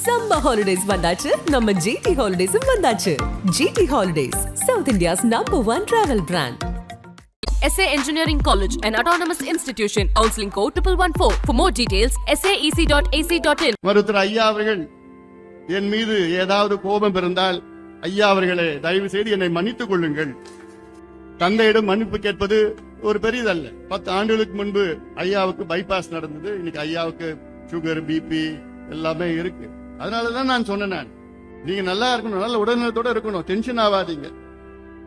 Summer holidays வந்தாச்சு நம்ம GT ஹாலிடேஸும் வந்தாச்சு GT holidays south India's number one travel brand SA Engineering College, an autonomous institution. Counseling code 1114. For more details, saec.ac.in. மருத்துவர் ஐயா அவர்கள் என் மீது ஏதாவது கோபம் இருந்தால் ஐயா அவர்களே தயவு செய்து என்னை மன்னித்துக் கொள்ளுங்கள் தந்தையிடம் மன்னிப்பு கேட்பது ஒரு பெரியதல்ல பத்து ஆண்டுகளுக்கு முன்பு ஐயாவுக்கு பைபாஸ் நடந்தது இன்னைக்கு ஐயாவுக்கு சுகர் பிபி எல்லாமே இருக்கு அதனாலதான் நான் சொன்னேன் நான். நீங்க நல்லா இருக்கணும் நல்ல உடல்நலத்தோட இருக்கணும். டென்ஷன் ஆகாதீங்க.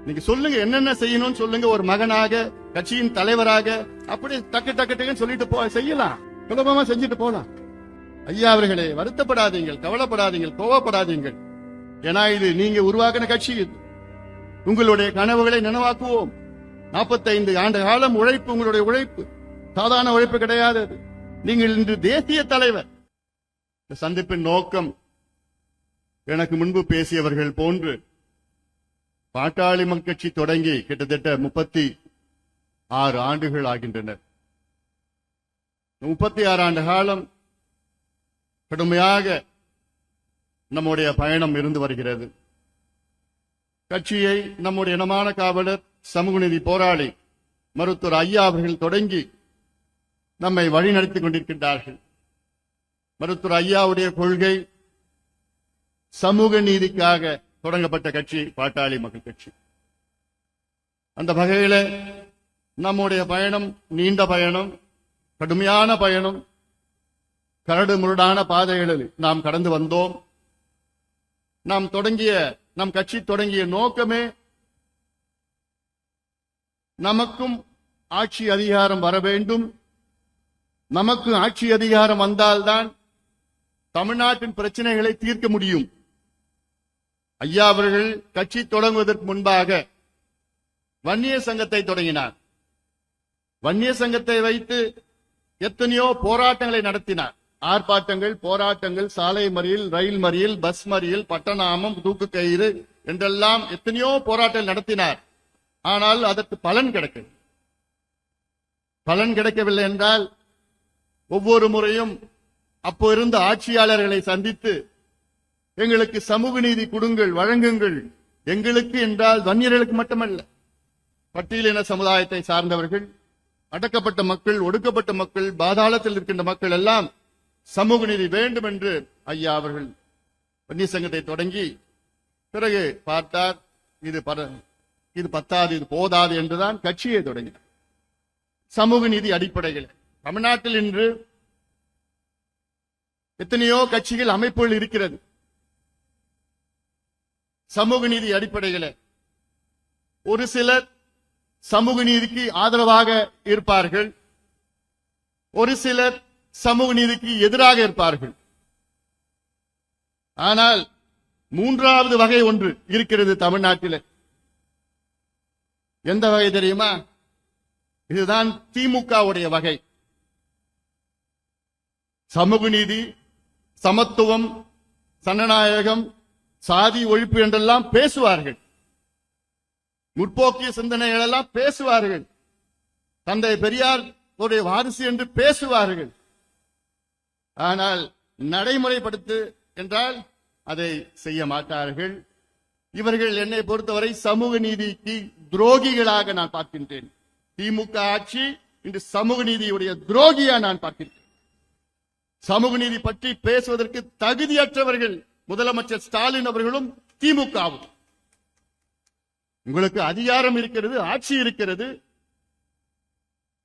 நீங்க சொல்லுங்க என்னென்ன செய்யணும்னு சொல்லுங்க. ஒரு மகனாக கட்சியின் தலைவராக அப்படி டக்கு டக்கு டக்குன்னு சொல்லிட்டு போ செய்யலாம். சுலபமா செஞ்சுட்டு போலாம். ஐயா அவர்களே வருத்தப்படாதீங்கள் கவலைப்படாதீங்கள் கோவப்படாதீங்கள். ஏன்னா இது நீங்க உருவாக்கின கட்சி இது. உங்களுடைய கனவுகளை நினைவாக்குவோம். 45 ஆண்டு காலம் உழைப்பு உங்களுடைய உழைப்பு. சாதாரண உழைப்பு கிடையாது நீங்கள் இன்று தேசிய தலைவர். இந்த சந்திப்பின் நோக்கம் எனக்கு முன்பு பேசியவர்கள் போன்று பாட்டாளி கட்சி தொடங்கி கிட்டத்தட்ட முப்பத்தி ஆறு ஆண்டுகள் ஆகின்றன முப்பத்தி ஆறு ஆண்டு காலம் கடுமையாக நம்முடைய பயணம் இருந்து வருகிறது. கட்சியை நம்முடைய இனமான காவலர் சமூக நீதி போராளி மருத்துவர் ஐயா அவர்கள் தொடங்கி நம்மை வழிநடத்திக் கொண்டிருக்கின்றார்கள். மருத்துவர் ஐயாவுடைய கொள்கை சமூக நீதிக்காக தொடங்கப்பட்ட கட்சி பாட்டாளி மக்கள் கட்சி. அந்த வகையில நம்முடைய பயணம் நீண்ட பயணம் கடுமையான பயணம் கரடு முரடான பாதைகளில் நாம் கடந்து வந்தோம். நாம் தொடங்கிய நம் கட்சி தொடங்கிய நோக்கமே நமக்கும் ஆட்சி அதிகாரம் வர வேண்டும். நமக்கு ஆட்சி அதிகாரம் வந்தால்தான் தமிழ்நாட்டின் பிரச்சனைகளை தீர்க்க முடியும். ஐயா அவர்கள் கட்சி தொடங்குவதற்கு முன்பாக வன்னிய சங்கத்தை தொடங்கினார். வன்னிய சங்கத்தை வைத்து எத்தனையோ போராட்டங்களை நடத்தினார். ஆர்ப்பாட்டங்கள் போராட்டங்கள் சாலை மறியல் ரயில் மறியல் பஸ் மறியல் பட்டநாமம் தூக்கு கயிறு என்றெல்லாம் எத்தனையோ போராட்டங்கள் நடத்தினார். ஆனால் அதற்கு பலன் கிடைக்கவில்லை. பலன் கிடைக்கவில்லை என்றால் ஒவ்வொரு முறையும் அப்போ இருந்த ஆட்சியாளர்களை சந்தித்து எங்களுக்கு சமூக நீதி கொடுங்கள் வழங்குங்கள். எங்களுக்கு என்றால் வன்னியர்களுக்கு மட்டுமல்ல பட்டியலின சமுதாயத்தை சார்ந்தவர்கள் அடக்கப்பட்ட மக்கள் ஒடுக்கப்பட்ட மக்கள் பாதாளத்தில் இருக்கின்ற மக்கள் எல்லாம் சமூக நீதி வேண்டும் என்று ஐயா அவர்கள் வன்னிய சங்கத்தை தொடங்கி பிறகு பார்த்தார் இது பர- இது பத்தாது இது போதாது என்றுதான் கட்சியை தொடங்கினார். சமூக நீதி அடிப்படையில் தமிழ்நாட்டில் இன்று எத்தனையோ கட்சிகள் அமைப்புகள் இருக்கிறது. சமூக நீதி அடிப்படையில். ஒரு சிலர் சமூக நீதிக்கு ஆதரவாக இருப்பார்கள். ஒரு சிலர் சமூக நீதிக்கு எதிராக இருப்பார்கள். ஆனால் மூன்றாவது வகை ஒன்று இருக்கிறது தமிழ்நாட்டில். எந்த வகை தெரியுமா? இதுதான் திமுகவுடைய வகை. சமூக நீதி சமத்துவம் சனநாயகம் சாதி ஒழிப்பு என்றெல்லாம் பேசுவார்கள். முற்போக்கிய சிந்தனைகள் எல்லாம் பேசுவார்கள். தந்தை பெரியார் உடைய வாரிசு என்று பேசுவார்கள். ஆனால் நடைமுறைப்படுத்து என்றால் அதை செய்ய மாட்டார்கள். இவர்கள் என்னை பொறுத்தவரை சமூக நீதிக்கு துரோகிகளாக நான் பார்க்கின்றேன். திமுக ஆட்சி இன்று சமூக நீதியுடைய துரோகியா நான் பார்க்கின்றேன். சமூக நீதி பற்றி பேசுவதற்கு தகுதியற்றவர்கள் முதலமைச்சர் ஸ்டாலின் அவர்களும் திமுகவும். உங்களுக்கு அதிகாரம் இருக்கிறது ஆட்சி இருக்கிறது.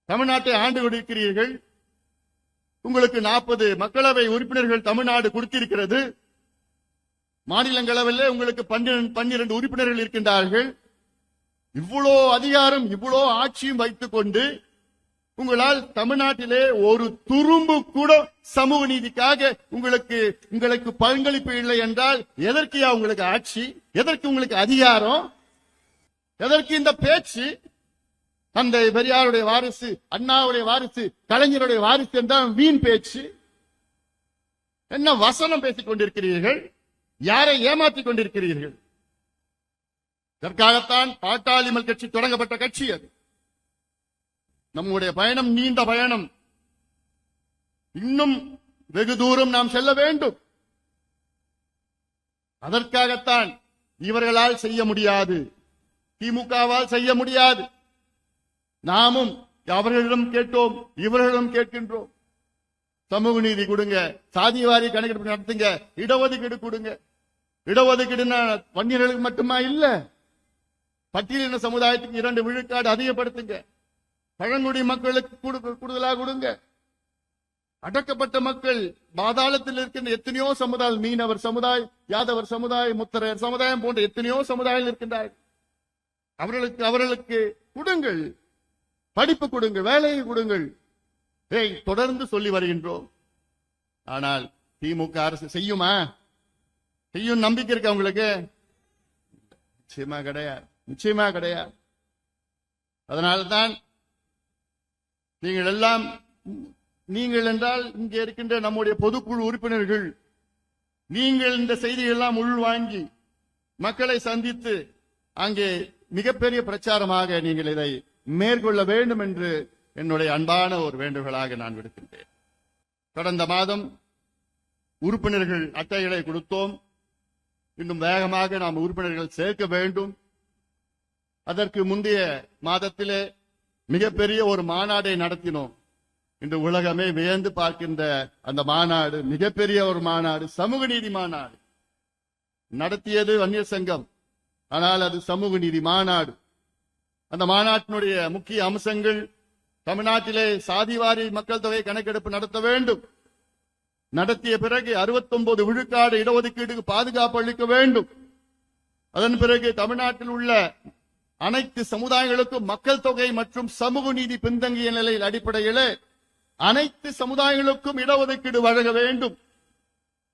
தமிழ்நாட்டை ஆண்டு கொண்டிருக்கிறீர்கள் உங்களுக்கு நாற்பது மக்களவை உறுப்பினர்கள் தமிழ்நாடு கொடுத்திருக்கிறது. மாநிலங்களவையில் உங்களுக்கு பன்னிரண்டு பன்னிரண்டு உறுப்பினர்கள் இருக்கின்றார்கள். இவ்வளோ அதிகாரம் இவ்வளோ ஆட்சியும் வைத்துக் கொண்டு உங்களால் தமிழ்நாட்டிலே ஒரு துரும்பு கூட சமூக நீதிக்காக உங்களுக்கு உங்களுக்கு பங்களிப்பு இல்லை என்றால் எதற்குயா உங்களுக்கு ஆட்சி? எதற்கு உங்களுக்கு அதிகாரம்? எதற்கு இந்த பேச்சு? தந்தை பெரியாருடைய வாரிசு அண்ணாவுடைய வாரிசு கலைஞருடைய வாரிசு என்றால் வீண் பேச்சு. என்ன வசனம் பேசிக் கொண்டிருக்கிறீர்கள்? யாரை ஏமாற்றிக் கொண்டிருக்கிறீர்கள்? இதற்காகத்தான் பாட்டாளிமல் கட்சி தொடங்கப்பட்ட கட்சி அது. நம்முடைய பயணம் நீண்ட பயணம். இன்னும் வெகு தூரம் நாம் செல்ல வேண்டும். அதற்காகத்தான் இவர்களால் செய்ய முடியாது. திமுகவால் செய்ய முடியாது. நாமும் அவர்களிடம் கேட்டோம் இவர்களிடம் கேட்கின்றோம். சமூக நீதி கொடுங்க சாதிவாரி கணக்கெடுப்பு நடத்துங்க இடஒதுக்கீடு கொடுங்க. இடஒதுக்கீடுனா வன்னியர்களுக்கு மட்டுமா இல்ல? பட்டியலின சமுதாயத்துக்கு இரண்டு விழுக்காடு அதிகப்படுத்துங்க. பழங்குடி மக்களுக்கு கூடுதலாக கூடுதலா கொடுங்க. அடக்கப்பட்ட மக்கள் பாதாளத்தில் இருக்கின்ற எத்தனையோ சமுதாயம் மீனவர் சமுதாயம் யாதவர் சமுதாயம் முத்தரையர் சமுதாயம் போன்ற எத்தனையோ சமுதாயம் இருக்கின்றார்கள். அவர்களுக்கு அவர்களுக்கு கொடுங்கள். படிப்பு கொடுங்கள் வேலையை கொடுங்கள். ஏய் தொடர்ந்து சொல்லி வருகின்றோம். ஆனால் திமுக அரசு செய்யுமா? செய்யும் நம்பிக்கை இருக்கு உங்களுக்கு? நிச்சயமா கிடையாது. நிச்சயமா கிடையாது. அதனால்தான் நீங்கள் எல்லாம் நீங்கள் என்றால் இங்கே இருக்கின்ற நம்முடைய பொதுக்குழு உறுப்பினர்கள் நீங்கள் இந்த செய்திகளெல்லாம் உள்வாங்கி மக்களை சந்தித்து அங்கே மிகப்பெரிய பிரச்சாரமாக நீங்கள் இதை மேற்கொள்ள வேண்டும் என்று என்னுடைய அன்பான ஒரு வேண்டுகோளாக நான் விடுக்கின்றேன். கடந்த மாதம் உறுப்பினர்கள் அட்டைகளை கொடுத்தோம். இன்னும் வேகமாக நாம் உறுப்பினர்கள் சேர்க்க வேண்டும். அதற்கு முந்தைய மாதத்திலே மிகப்பெரிய ஒரு மாநாடை நடத்தினோம். இன்று உலகமே வியந்து பார்க்கின்ற அந்த மாநாடு மிகப்பெரிய ஒரு மாநாடு சமூக நீதி மாநாடு. நடத்தியது வன்னிய சங்கம். ஆனால் அது சமூக நீதி மாநாடு. அந்த மாநாட்டினுடைய முக்கிய அம்சங்கள் தமிழ்நாட்டிலே சாதிவாரி மக்கள் தொகை கணக்கெடுப்பு நடத்த வேண்டும். நடத்திய பிறகு 69 விழுக்காடு இடஒதுக்கீடுக்கு பாதுகாப்பு அளிக்க வேண்டும். அதன் பிறகு தமிழ்நாட்டில் உள்ள அனைத்து சமுதாயங்களுக்கும் மக்கள் தொகை மற்றும் சமூக நீதி பின்தங்கிய நிலையில் அடிப்படையில் அனைத்து சமுதாயங்களுக்கும் இடஒதுக்கீடு வழங்க வேண்டும்.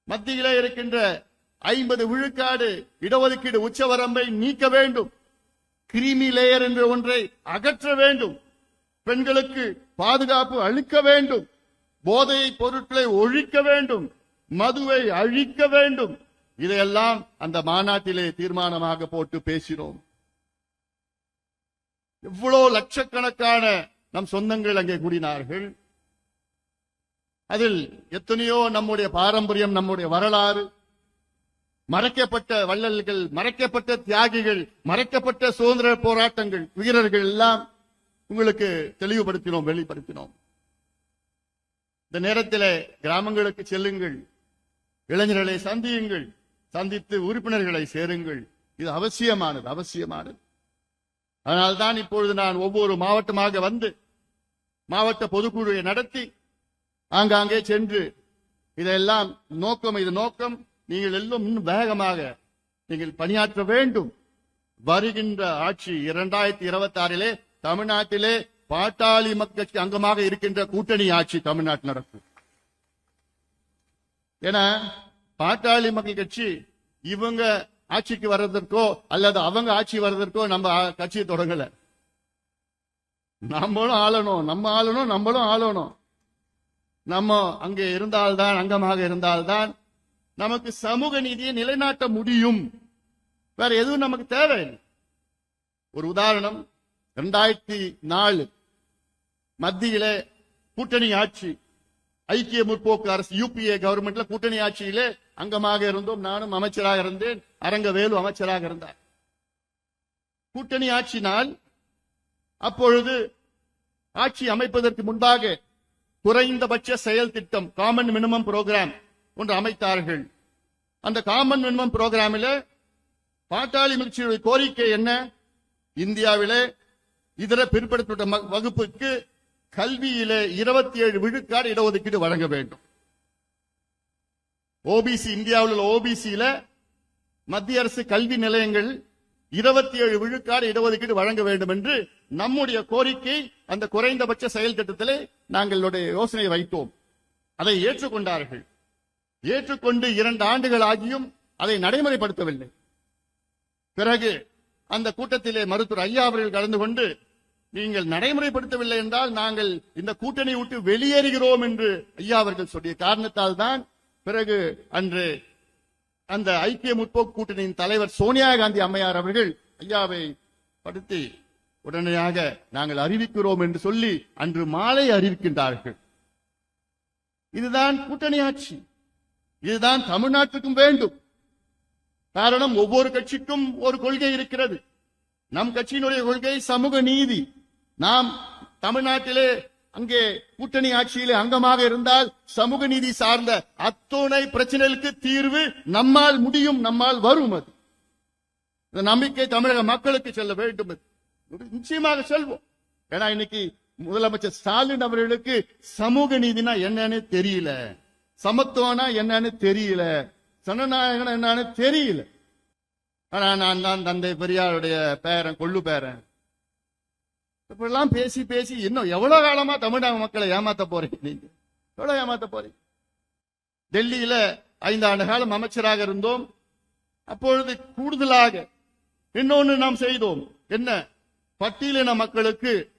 மத்தியிலே இருக்கின்ற ஐம்பது விழுக்காடு இடஒதுக்கீடு உச்சவரம்பை நீக்க வேண்டும். கிரிமி லேயர் என்ற ஒன்றை அகற்ற வேண்டும். பெண்களுக்கு பாதுகாப்பு அளிக்க வேண்டும். போதை பொருட்களை ஒழிக்க வேண்டும். மதுவை அழிக்க வேண்டும். இதையெல்லாம் அந்த மாநாட்டிலே தீர்மானமாக போட்டு பேசினோம். எவ்வளவு லட்சக்கணக்கான நம் சொந்தங்கள் அங்கே கூடினார்கள். அதில் எத்தனையோ நம்முடைய பாரம்பரியம் நம்முடைய வரலாறு மறைக்கப்பட்ட வள்ளல்கள் மறைக்கப்பட்ட தியாகிகள் மறைக்கப்பட்ட சுதந்திர போராட்டங்கள் வீரர்கள் எல்லாம் உங்களுக்கு தெளிவுபடுத்தினோம் வெளிப்படுத்தினோம். இந்த நேரத்தில் கிராமங்களுக்கு செல்லுங்கள் இளைஞர்களை சந்தியுங்கள் சந்தித்து உறுப்பினர்களை சேருங்கள். இது அவசியமானது அவசியமானது. அதனால்தான் இப்பொழுது நான் ஒவ்வொரு மாவட்டமாக வந்து மாவட்ட பொதுக்குழுவை நடத்தி ஆங்காங்கே சென்று இதெல்லாம் நோக்கம் இது நோக்கம். நீங்கள் எல்லாம் இன்னும் வேகமாக நீங்கள் பணியாற்ற வேண்டும். வருகின்ற ஆட்சி இரண்டாயிரத்தி இருபத்தி ஆறிலே தமிழ்நாட்டிலே பாட்டாளி மக்களுக்கு அங்கமாக இருக்கின்ற கூட்டணி ஆட்சி தமிழ்நாட்டில் நடக்கும். ஏன்னா பாட்டாளி மக்கள் கட்சி இவங்க ஆட்சிக்கு வர்றதற்கோ அல்லது அவங்க ஆட்சி வர்றதற்கோ நம்ம கட்சியை தொடங்கல. நம்மளும் ஆளணும் நம்ம ஆளணும் நம்மளும் ஆளணும். நம்ம அங்கே இருந்தால்தான் அங்கமாக இருந்தால்தான் நமக்கு சமூக நீதியை நிலைநாட்ட முடியும். வேற எதுவும் நமக்கு தேவையில்லை. ஒரு உதாரணம் இரண்டாயிரத்தி நாலு மத்தியிலே கூட்டணி ஆட்சி ஐக்கிய முற்போக்கு அரசு யூபிஏ கவர்மெண்ட்ல கூட்டணி ஆட்சியிலே அங்கமாக இருந்தோம். நானும் அமைச்சராக இருந்தேன். அரங்கவேலு அமைச்சராக இருந்தார். கூட்டணி ஆட்சினால் அப்பொழுது ஆட்சி அமைப்பதற்கு முன்பாக குறைந்தபட்ச செயல் திட்டம் காமன் மினிமம் புரோகிராம் ஒன்று அமைத்தார்கள். அந்த காமன் மினிமம் புரோகிராமில் பாட்டாளி மிர்ச்சியுடைய கோரிக்கை என்ன? இந்தியாவிலே இதர பிற்படுத்தப்பட்ட வகுப்புக்கு கல்வியிலே இருபத்தி ஏழு விழுக்காடு இடஒதுக்கீடு வழங்க வேண்டும். ஓபிசி இந்தியாவில் உள்ள ஓபிசியில மத்திய அரசு கல்வி நிலையங்கள் இருபத்தி ஏழு விழுக்காடு இடஒதுக்கீடு வழங்க வேண்டும் என்று நம்முடைய கோரிக்கை அந்த குறைந்தபட்ச செயல் திட்டத்திலே நாங்களுடைய யோசனை வைத்தோம். அதை ஏற்றுக்கொண்டார்கள். ஏற்றுக்கொண்டு இரண்டு ஆண்டுகள் ஆகியும் அதை நடைமுறைப்படுத்தவில்லை. பிறகு அந்த கூட்டத்திலே மருத்துவர் ஐயா அவர்கள் கலந்து கொண்டு நீங்கள் நடைமுறைப்படுத்தவில்லை என்றால் நாங்கள் இந்த கூட்டணி விட்டு வெளியேறுகிறோம் என்று ஐயா அவர்கள் சொல்லிய காரணத்தால் தான் பிறகு அன்று அந்த ஐக்கிய முற்போக்கு கூட்டணியின் தலைவர் சோனியா காந்தி அம்மையார் அவர்கள் ஐயாவை படுத்தி உடனடியாக நாங்கள் அறிவிக்கிறோம் என்று சொல்லி அன்று மாலை அறிவிக்கின்றார்கள். இதுதான் கூட்டணி ஆட்சி. இதுதான் தமிழ்நாட்டுக்கும் வேண்டும். காரணம் ஒவ்வொரு கட்சிக்கும் ஒரு கொள்கை இருக்கிறது. நம் கட்சியினுடைய கொள்கை சமூக நீதி. நாம் தமிழ்நாட்டிலே அங்கே கூட்டணி ஆட்சியிலே அங்கமாக இருந்தால் சமூக நீதி சார்ந்த அத்துணை பிரச்சனைகளுக்கு தீர்வு நம்மால் முடியும் நம்மால் வரும் அது. இந்த நம்பிக்கை தமிழக மக்களுக்கு செல்ல வேண்டும் நிச்சயமாக செல்வோம். ஏன்னா இன்னைக்கு முதலமைச்சர் ஸ்டாலின் அவர்களுக்கு சமூக நீதினா என்னன்னு தெரியல. சமத்துவம்னா என்னன்னு தெரியல. சனநாயகனா என்னன்னு தெரியல. ஆனா நான் தான் தந்தை பெரியாருடைய பேரன் கொள்ளு பேரன். இப்படிலாம் பேசி பேசி இன்னும் எவ்வளவு காலமா தமிழக மக்களை ஏமாத்த போறீங்க நீங்க? எவ்வளவு ஏமாத்த போறீங்க? டெல்லியில ஐந்து ஆண்டு காலம் அமைச்சராக இருந்தோம். அப்பொழுது கூடுதலாக இன்னொன்னு நாம் செய்தோம். என்ன? பட்டியலின மக்களுக்கு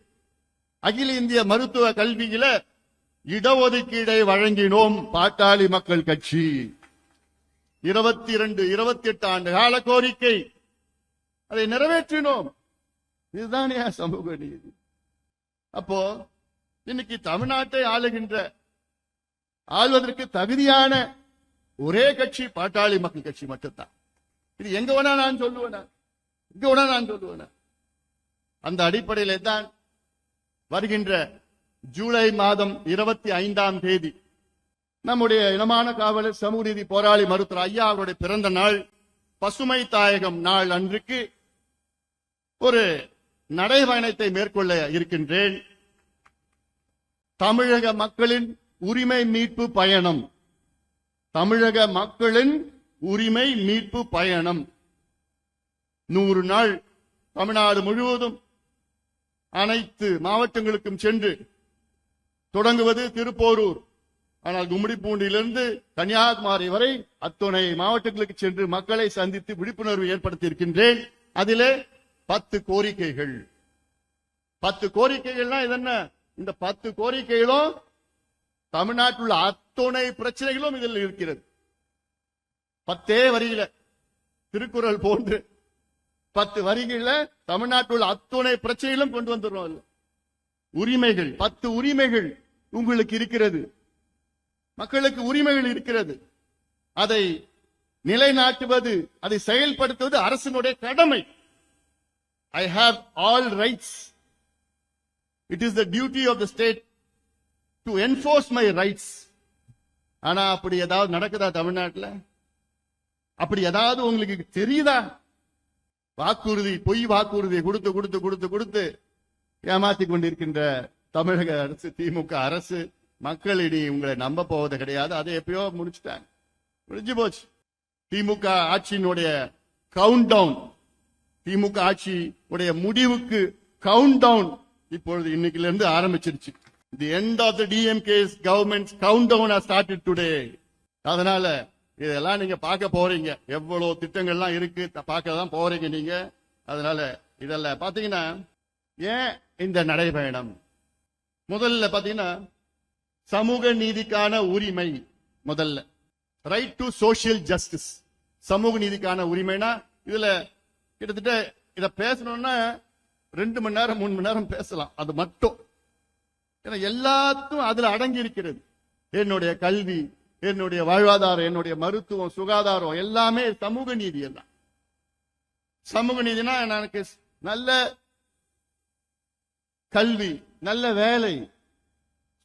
அகில இந்திய மருத்துவ கல்வியில இடஒதுக்கீடை வழங்கினோம் பாட்டாளி மக்கள் கட்சி. இருபத்தி இரண்டு இருபத்தி எட்டு ஆண்டு கால கோரிக்கை. அதை நிறைவேற்றினோம். இதுதான் ஏன் சமூக நீதி. அப்போ இன்னைக்கு தமிழ்நாட்டை ஆளுகின்ற ஆள்வதற்கு தகுதியான ஒரே கட்சி பாட்டாளி மக்கள் கட்சி மட்டும்தான். இது எங்க வேணா நான் சொல்லுவேனா? இங்க வேணா நான் சொல்லுவேனா? அந்த அடிப்படையில தான் வருகின்ற ஜூலை மாதம் இருபத்தி ஐந்தாம் தேதி நம்முடைய இனமான காவலர் சமூக நீதி போராளி மருத்துவர் ஐயா அவருடைய பிறந்த நாள் பசுமை தாயகம் நாள் அன்றுக்கு ஒரு நடைபயணத்தை மேற்கொள்ள இருக்கின்றேன். தமிழக மக்களின் உரிமை மீட்பு பயணம். தமிழக மக்களின் உரிமை மீட்பு பயணம். நூறு நாள் தமிழ்நாடு முழுவதும் அனைத்து மாவட்டங்களுக்கும் சென்று தொடங்குவது திருப்போரூர். ஆனால் கும்மிடிப்பூண்டிலிருந்து கன்னியாகுமரி வரை அத்துணை மாவட்டங்களுக்கு சென்று மக்களை சந்தித்து விழிப்புணர்வு ஏற்படுத்தி இருக்கின்றேன் அதிலே பத்து கோரிக்கைகள். பத்து கோரிக்கைகள்னா இது என்ன இந்த பத்து கோரிக்கைகளும் தமிழ்நாட்டில் உள்ள அத்துணை பிரச்சனைகளும் இதில் இருக்கிறது. பத்தே வரியில திருக்குறள் போன்று பத்து வரிகளில் தமிழ்நாட்டில் உள்ள அத்துணை பிரச்சனைகளும் கொண்டு வந்துடுறோம் உரிமைகள் பத்து உரிமைகள் உங்களுக்கு இருக்கிறது. மக்களுக்கு உரிமைகள் இருக்கிறது. அதை நிலைநாட்டுவது அதை செயல்படுத்துவது அரசினுடைய கடமை. I have all rights it is the duty of the state to enforce my rights ஆனா அப்படி ஏதாவது நடக்குதா தமிழ்நாட்டில்? அப்படி ஏதாவது உங்களுக்கு தெரியுதா? வாக்குறுதி பொய் வாக்குறுதி கொடுத்து கொடுத்து கொடுத்து கொடுத்து ஏமாத்தி கொண்டிருக்கின்ற தமிழக அரசு திமுக அரசு மக்கள் இனி உங்களை நம்ப போவது கிடையாது. அதை எப்பயோ முடிச்சுட்டாங்க. முடிஞ்சு போச்சு. திமுக ஆட்சியினுடைய கவுண்ட் டவுன் திமுக ஆட்சி உடைய முடிவுக்கு கவுண்ட் டவுன் இப்பொழுது இன்னைக்குல இருந்து ஆரம்பிச்சிருச்சு the end of the DMK's government countdown started today அதனால இதெல்லாம் நீங்க பார்க்க போறீங்க. எவ்வளவு திட்டங்கள்லாம் இருக்கு த- பார்க்க தான் போறீங்க நீங்க. அதனால இதெல்லாம் பாத்தீங்கன்னா ஏன் இந்த நடைபயணம்? முதல்ல பாத்தீங்கன்னா சமூக நீதிக்கான உரிமை முதல்ல. ரைட் டு சோஷியல் ஜஸ்டிஸ் சமூக நீதிக்கான உரிமைனா இதுல கிட்டத்தட்ட இத பேசணும்னா ரெண்டு மணி நேரம் மூணு மணி நேரம் பேசலாம். அது மட்டும். ஏன்னா எல்லாத்தும் அதுல அடங்கி இருக்கிறது. என்னுடைய கல்வி என்னுடைய வாழ்வாதாரம் என்னுடைய மருத்துவம் சுகாதாரம் எல்லாமே சமூக நீதி எல்லாம் சமூக நீதினா எனக்கு நல்ல கல்வி நல்ல வேலை.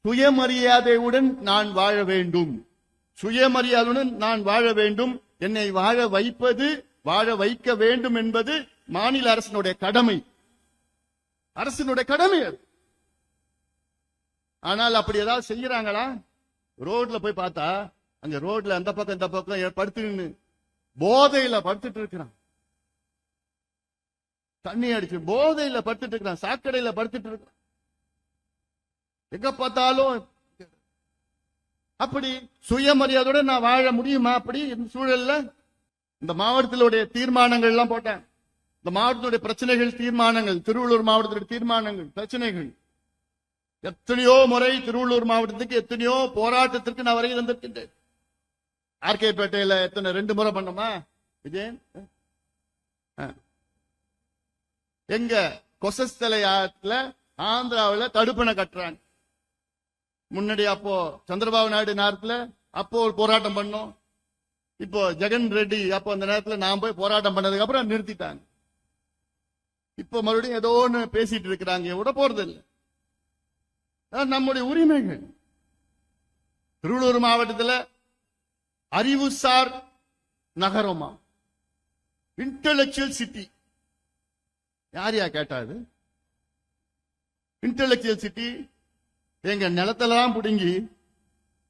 சுயமரியாதையுடன் நான் வாழ வேண்டும். சுயமரியாதையுடன் நான் வாழ வேண்டும். என்னை வாழ வைப்பது வாழ வைக்க வேண்டும் என்பது மாநில அரசினுடைய கடமை. அரசினுடைய கடமை அது. ஆனால் அப்படி ஏதாவது செய்யறாங்களா? ரோட்ல போய் பார்த்தா அங்க ரோட்ல அந்த பக்கம் இந்த பக்கம் படுத்து போதையில படுத்துட்டு இருக்கிறான். தண்ணி அடிச்சு போதையில படுத்துட்டு இருக்கிறான். சாக்கடையில படுத்துட்டு இருக்கிறான். எங்க பார்த்தாலும் அப்படி சுயமரியாதையோட நான் வாழ முடியுமா அப்படி? இந்த சூழல்ல இந்த மாவட்டத்திலுடைய தீர்மானங்கள் எல்லாம் போட்டேன். இந்த மாவட்டத்துடைய பிரச்சனைகள் தீர்மானங்கள் திருவள்ளூர் மாவட்டத்துடைய தீர்மானங்கள் பிரச்சனைகள். எத்தனையோ முறை திருவள்ளூர் மாவட்டத்துக்கு எத்தனையோ போராட்டத்திற்கு நான் வரை வந்திருக்கின்றேன் ஆர்கே பேட்டையில எத்தனை ரெண்டு முறை பண்ணோமா? விஜயன்? எங்க கொசஸ்தலை ஆத்துல ஆந்திராவுல தடுப்பணை கட்டுறாங்க. முன்னாடி அப்போ சந்திரபாபு நாயுடு நேரத்துல அப்போ ஒரு போராட்டம் பண்ணோம். இப்போ ஜெகன் ரெட்டி அப்போ அந்த நேரத்துல நான் போய் போராட்டம் பண்ணதுக்கு அப்புறம் நிறுத்திட்டாங்க. இப்போ மறுபடியும் ஏதோ ஒண்ணு பேசிட்டு இருக்கிறாங்க விட போறது இல்லை. நம்முடைய உரிமைகள். திருவள்ளூர் மாவட்டத்தில் அறிவுசார் நகரமா? இன்டலெக்சுவல் சிட்டி யார் யா கேட்டாது இன்டலெக்சுவல் சிட்டி எங்க நிலத்தெல்லாம் பிடுங்கி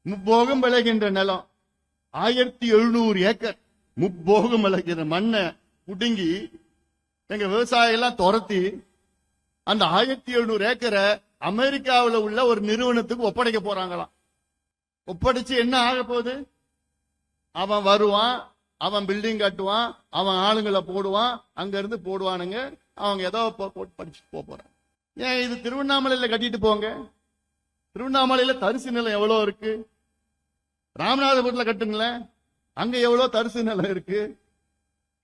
முப்போகம் விளைகின்ற நிலம். ஆயிரத்தி எழுநூறு ஏக்கர் முப்போகம் விளைகிற மண்ணை புடுங்கி எங்க விவசாயம் எல்லாம் துரத்தி அந்த ஆயிரத்தி எழுநூறு ஏக்கரை அமெரிக்காவில் உள்ள ஒரு நிறுவனத்துக்கு ஒப்படைக்க போறாங்களாம். ஒப்படைச்சு என்ன ஆக போகுது? அவன் வருவான் அவன் பில்டிங் கட்டுவான் அவன் ஆளுங்களை போடுவான் அங்க இருந்து போடுவானுங்க. அவங்க ஏதோ படிச்சு போக போறான் ஏன் இது திருவண்ணாமலையில கட்டிட்டு போங்க? திருவண்ணாமலையில தரிசு நிலம் எவ்வளவு இருக்கு? ராமநாதபுரத்துல கட்டுங்களேன். அங்க எவ்வளவு தரிசு நிலம் இருக்கு.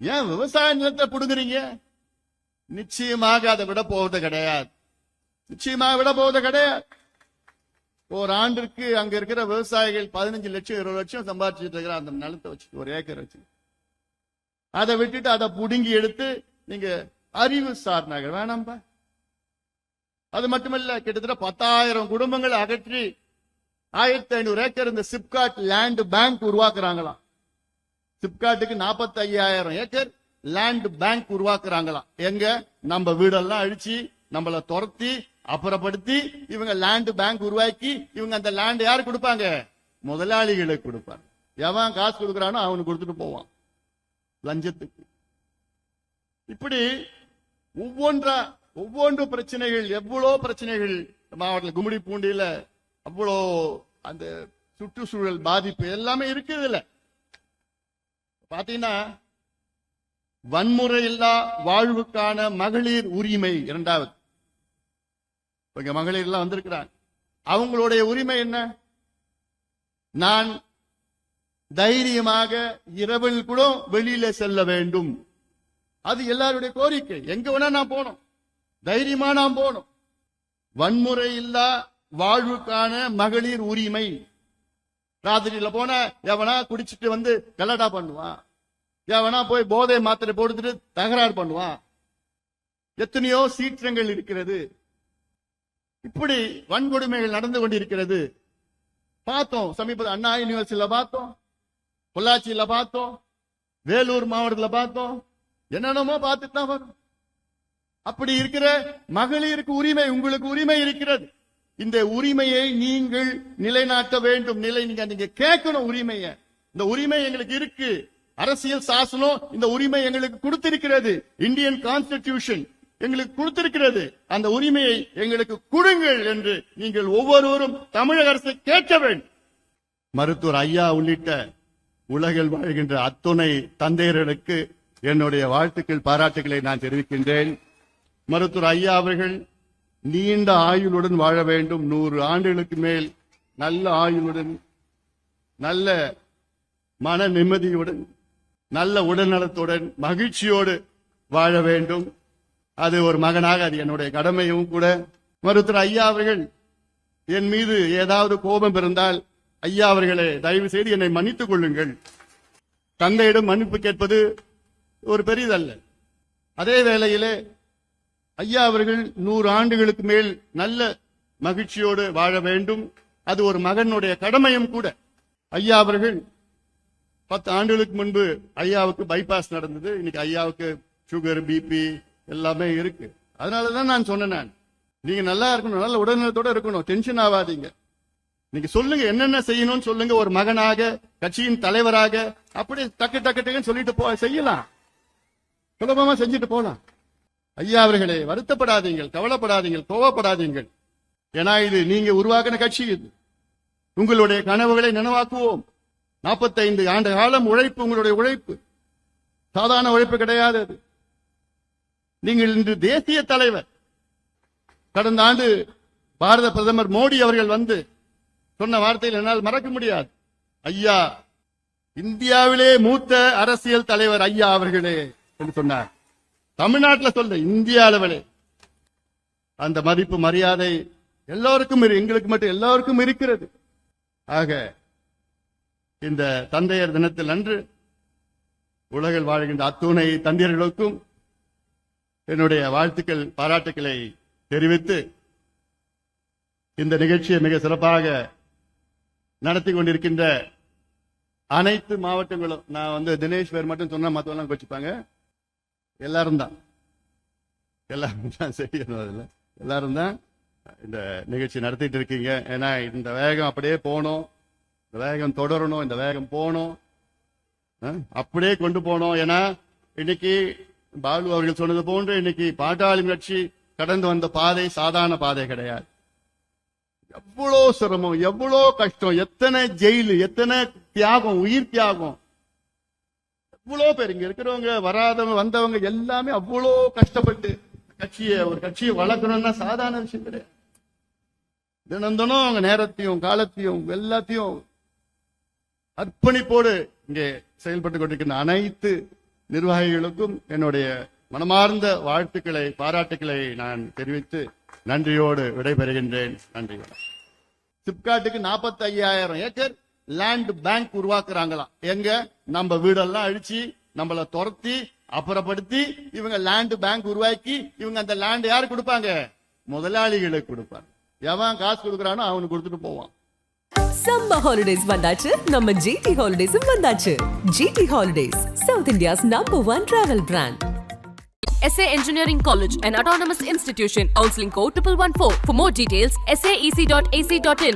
ஏன் விவசாய நிலத்தை புடுங்குறீங்க? நிச்சயமாக அதை விட போவது கிடையாது. நிச்சயமாக விட போவது கிடையாது. ஒரு ஆண்டிற்கு அங்க இருக்கிற விவசாயிகள் பதினஞ்சு லட்சம் இருபது லட்சம் சம்பாதிச்சுட்டு இருக்கிற அந்த நிலத்தை வச்சு ஒரு ஏக்கர் வச்சு அதை விட்டுட்டு அதை புடுங்கி எடுத்து நீங்க அறிவு சார் நகர் வேணாம்பா. அது மட்டுமல்ல கிட்டத்தட்ட பத்தாயிரம் குடும்பங்களை அகற்றி ஆயிரத்தி ஐநூறு ஏக்கர் இந்த சிப்காட் லேண்ட் பேங்க் உருவாக்குறாங்களாம். சிப்காட்டுக்கு நாற்பத்தி ஐயாயிரம் ஏக்கர் லேண்ட் பேங்க் உருவாக்குறாங்களாம். எங்க? நம்ம வீடெல்லாம் அழிச்சு நம்மள துரத்தி அப்புறப்படுத்தி இவங்க லேண்ட் பேங்க் உருவாக்கி இவங்க அந்த லேண்ட் யாரு கொடுப்பாங்க? முதலாளிகளுக்கு கொடுப்பாங்க. எவன் காசு கொடுக்கறானோ அவனுக்கு கொடுத்துட்டு போவான். லஞ்சத்துக்கு. இப்படி ஒவ்வொன்றா ஒவ்வொன்று பிரச்சனைகள் எவ்வளோ பிரச்சனைகள் மாவட்டத்தில் கும்மிடி பூண்டியில அவ்வளோ அந்த சுற்றுச்சூழல் பாதிப்பு எல்லாமே இருக்குது பாத்தீங்கன்னா வன்முறை இல்லா வாழ்வுக்கான மகளிர் உரிமை இரண்டாவது. இங்க மகளிர் எல்லாம் வந்திருக்கிறாங்க. அவங்களுடைய உரிமை என்ன? நான் தைரியமாக இரவில் கூட வெளியில செல்ல வேண்டும். அது எல்லாருடைய கோரிக்கை. எங்க வேணா நான் போனோம் தைரியமா நான் போனோம் வன்முறை இல்லா வாழ்வுக்கான மகளிர் உரிமை. ராத்திரியில போன எவனா குடிச்சிட்டு வந்து கலடா பண்ணுவான். எவனா போய் போதை மாத்திரை போட்டுட்டு தகராறு பண்ணுவான். எத்தனையோ சீற்றங்கள் இருக்கிறது. இப்படி வன்கொடுமைகள் நடந்து கொண்டிருக்கிறது. பார்த்தோம் சமீபத்தில் அண்ணா யூனிவர்சிட்டியில பார்த்தோம் பொள்ளாச்சியில பார்த்தோம் வேலூர் மாவட்டத்துல பார்த்தோம் என்னென்னமோ பார்த்துட்டு தான் வரும் அப்படி இருக்கிற மகளிருக்கு உரிமை உங்களுக்கு உரிமை இருக்கிறது. இந்த உரிமையை நீங்கள் நிலைநாட்ட வேண்டும். நிலை நீங்க நீங்க கேட்கணும் உரிமையை. இந்த உரிமை எங்களுக்கு இருக்கு. அரசியல் சாசனம் இந்த உரிமை எங்களுக்கு கொடுத்திருக்கிறது. இந்தியன் கான்ஸ்டிடியூஷன் எங்களுக்கு கொடுத்திருக்கிறது. அந்த உரிமையை எங்களுக்கு கொடுங்கள் என்று நீங்கள் ஒவ்வொருவரும் தமிழக அரசை கேட்க வேண்டும். மருத்துவர் ஐயா உள்ளிட்ட உலகில் வாழ்கின்ற அத்துணை தந்தையர்களுக்கு என்னுடைய வாழ்த்துக்கள் பாராட்டுகளை நான் தெரிவிக்கின்றேன். மருத்துவர் ஐயா அவர்கள் நீண்ட ஆயுளுடன் வாழ வேண்டும். நூறு ஆண்டுகளுக்கு மேல் நல்ல ஆயுளுடன் நல்ல மன நிம்மதியுடன் நல்ல உடல்நலத்துடன் மகிழ்ச்சியோடு வாழ வேண்டும். அது ஒரு மகனாக அது என்னுடைய கடமையும் கூட. மருத்துவர் ஐயா அவர்கள் என் மீது ஏதாவது கோபம் இருந்தால் ஐயா அவர்களே தயவு செய்து என்னை மன்னித்துக் கொள்ளுங்கள். தந்தையிடம் மன்னிப்பு கேட்பது ஒரு பெரிதல்ல. அதே வேளையிலே ஐயா அவர்கள் நூறு ஆண்டுகளுக்கு மேல் நல்ல மகிழ்ச்சியோடு வாழ வேண்டும். அது ஒரு மகனுடைய கடமையும் கூட. ஐயா அவர்கள் பத்து ஆண்டுகளுக்கு முன்பு ஐயாவுக்கு பைபாஸ் நடந்தது. இன்னைக்கு ஐயாவுக்கு சுகர் பிபி எல்லாமே இருக்கு. அதனாலதான் நான் சொன்னேன் நான். நீங்க நல்லா இருக்கணும் நல்ல உடல்நலத்தோட இருக்கணும். டென்ஷன் ஆகாதீங்க. நீங்க சொல்லுங்க என்னென்ன செய்யணும்னு சொல்லுங்க. ஒரு மகனாக கட்சியின் தலைவராக அப்படி டக்கு டக்கு டக்குன்னு சொல்லிட்டு போ செய்யலாம். சுலபமா செஞ்சுட்டு போலாம். ஐயா அவர்களே வருத்தப்படாதீங்கள் கவலைப்படாதீங்கள் கோவப்படாதீங்கள் ஏன்னா இது நீங்க உருவாக்கின கட்சி இது. உங்களுடைய கனவுகளை நினைவாக்குவோம். 45 ஆண்டு காலம் உழைப்பு உங்களுடைய உழைப்பு. சாதாரண உழைப்பு கிடையாது அது. நீங்கள் இன்று தேசிய தலைவர். கடந்த ஆண்டு பாரத பிரதமர் மோடி அவர்கள் வந்து சொன்ன வார்த்தையில் என்னால் மறக்க முடியாது. ஐயா இந்தியாவிலே மூத்த அரசியல் தலைவர் ஐயா அவர்களே என்று சொன்னார். தமிழ்நாட்டில் சொல்ல இந்திய அளவிலே அந்த மதிப்பு மரியாதை எல்லோருக்கும் எங்களுக்கு மட்டும் எல்லோருக்கும் இருக்கிறது. ஆக இந்த தந்தையர் தினத்தில் அன்று உலகில் வாழ்கின்ற அத்துணை தந்தையர்களுக்கும் என்னுடைய வாழ்த்துக்கள் பாராட்டுக்களை தெரிவித்து இந்த நிகழ்ச்சியை மிக சிறப்பாக நடத்தி கொண்டிருக்கின்ற அனைத்து மாவட்டங்களும் நான் வந்து தினேஷ் பேர் மட்டும் சொன்னா மத்தவெல்லாம் கோச்சிப்பாங்க. எல்லாரும் தான். எல்லாரும் தான் செய்யணும் அதில். எல்லாரும் தான் இந்த நிகழ்ச்சி நடத்திட்டு இருக்கீங்க. ஏன்னா இந்த வேகம் அப்படியே போகணும். இந்த வேகம் தொடரணும். இந்த வேகம் போகணும். அப்படியே கொண்டு போனோம் ஏன்னா இன்னைக்கு பாலு அவர்கள் சொன்னது போன்று இன்னைக்கு பாட்டாளி கட்சி கடந்து வந்த பாதை சாதாரண பாதை கிடையாது. எவ்வளோ சிரமம் எவ்வளோ கஷ்டம் எத்தனை ஜெயிலு எத்தனை தியாகம் உயிர் தியாகம். இவ்வளோ பேர் இங்க இருக்கிறவங்க வராதவங்க வந்தவங்க எல்லாமே அவ்வளோ கஷ்டப்பட்டு கட்சியை ஒரு கட்சியை வளர்க்கணும்னா சாதாரண விஷயம் கிடையாது. தினந்தனும் அவங்க நேரத்தையும் காலத்தையும் எல்லாத்தையும் அர்ப்பணிப்போடு இங்கே செயல்பட்டு கொண்டிருக்கின்ற அனைத்து நிர்வாகிகளுக்கும் என்னுடைய மனமார்ந்த வாழ்த்துக்களை பாராட்டுக்களை நான் தெரிவித்து நன்றியோடு விடைபெறுகின்றேன். நன்றி. சிப்காட்டுக்கு நாற்பத்தி ஐயாயிரம் ஏக்கர் லேண்ட் பேங்க் உருவாக்குறாங்களாம் எங்க? நம்ம வீடெல்லாம் அழிச்சு நம்மள துரத்தி அப்புறப்படுத்தி இவங்க லேண்ட் பேங்க் உருவாக்கி இவங்க அந்த லேண்ட் யாரு கொடுப்பாங்க? முதலாளிகளுக்கு கொடுப்பாங்க. எவன் காசு கொடுக்கறானோ அவனுக்கு கொடுத்துட்டு போவான். சம்மர் ஹாலிடேஸ் வந்தாச்சு. நம்ம ஜிடி ஹாலிடேஸும் வந்தாச்சு. GT holidays south India's number one travel brand SA Engineering College, an autonomous institution. Counseling code 1114. For more details, saec.ac.in.